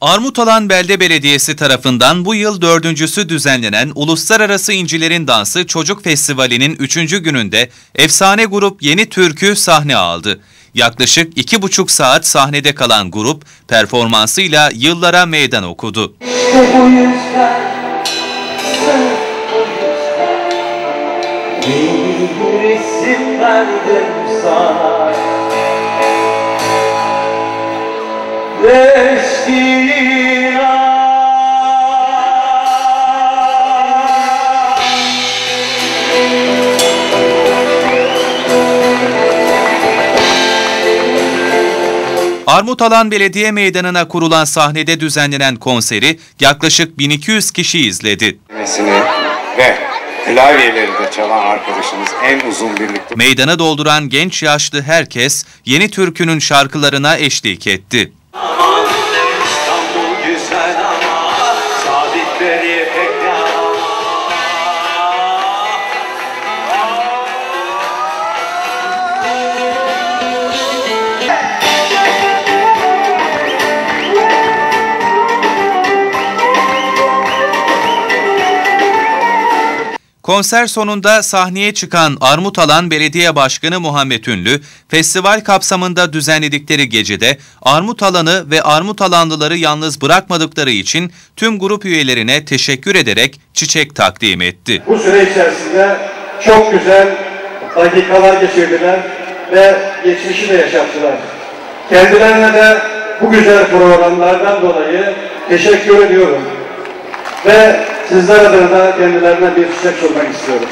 Armutalan Belde Belediyesi tarafından bu yıl dördüncüsü düzenlenen Uluslararası İncilerin Dansı Çocuk Festivali'nin üçüncü gününde efsane grup Yeni Türkü sahne aldı. Yaklaşık iki buçuk saat sahnede kalan grup performansıyla yıllara meydan okudu. İşte bu yüzden, bu yüzden Armutalan Belediye Meydanı'na kurulan sahnede düzenlenen konseri yaklaşık 1200 kişi izledi. Ve klavyeleri de çalan arkadaşımız en uzun birlikte Meydanı dolduran genç yaşlı herkes Yeni Türkü'nün şarkılarına eşlik etti. Konser sonunda sahneye çıkan Armutalan Belediye Başkanı Muhammed Ünlü, festival kapsamında düzenledikleri gecede Armutalan'ı ve Armutalanlıları yalnız bırakmadıkları için tüm grup üyelerine teşekkür ederek çiçek takdim etti. Bu süre içerisinde çok güzel dakikalar geçirdiler ve geçmişi de yaşattılar. Kendilerine de bu güzel programlardan dolayı teşekkür ediyorum. Ve sizler adına da kendilerine bir çiçek sormak istiyorum.